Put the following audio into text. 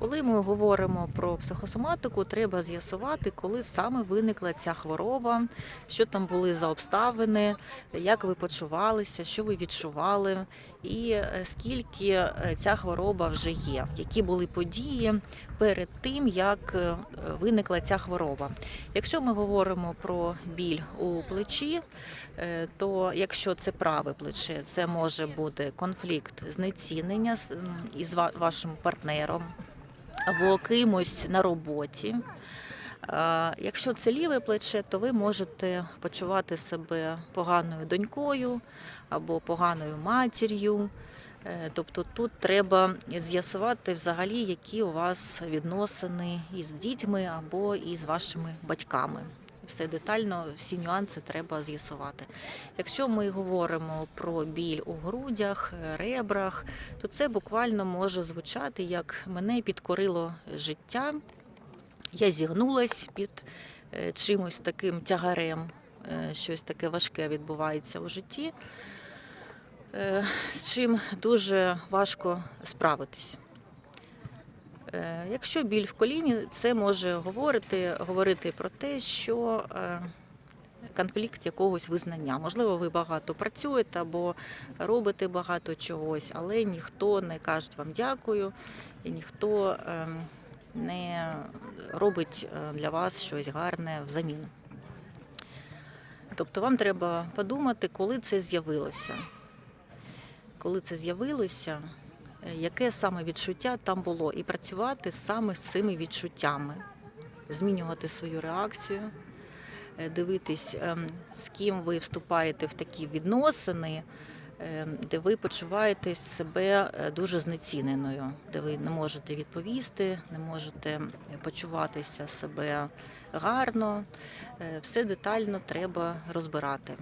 Коли ми говоримо про психосоматику, треба з'ясувати, коли саме виникла ця хвороба, що там були за обставини, як ви почувалися, що ви відчували, і е, скільки е, ця хвороба вже є, які були події перед тим, як е, виникла ця хвороба. Якщо ми говоримо про біль у плечі, то якщо це праве плече, це може бути конфлікт знецінення із вашим партнером або кимось на роботі. Якщо це ліве плече, то ви можете почувати себе поганою донькою або поганою матір'ю. Е, Тобто тут треба з'ясувати взагалі, які у вас відносини із дітьми або із вашими батьками. Все детально, всі нюанси треба з'ясувати. Якщо ми говоримо про біль у грудях, ребрах, то це буквально може звучати як мене підкорило життя. Я зігнулась під е, чимось таким тягарем, е, щось таке важке відбувається у житті, е, з чим дуже важко справитись. Е, Якщо біль в коліні, це може говорити, говорити про те, що е, конфлікт якогось визнання. Можливо, ви багато працюєте або робите багато чогось, але ніхто не каже вам дякую, і ніхто ем, не робить е, для вас щось гарне взамін. Тобто вам треба подумати, коли це з'явилося. Коли це з'явилося, яке саме відчуття там було, і працювати саме з цими відчуттями, змінювати свою реакцію, е, дивитись, ем, з ким ви вступаєте в такі відносини, ем, де ви почуваєте себе е, дуже знеціненою, де ви не можете відповісти, не можете почуватися себе гарно. Е, Все детально треба розбирати.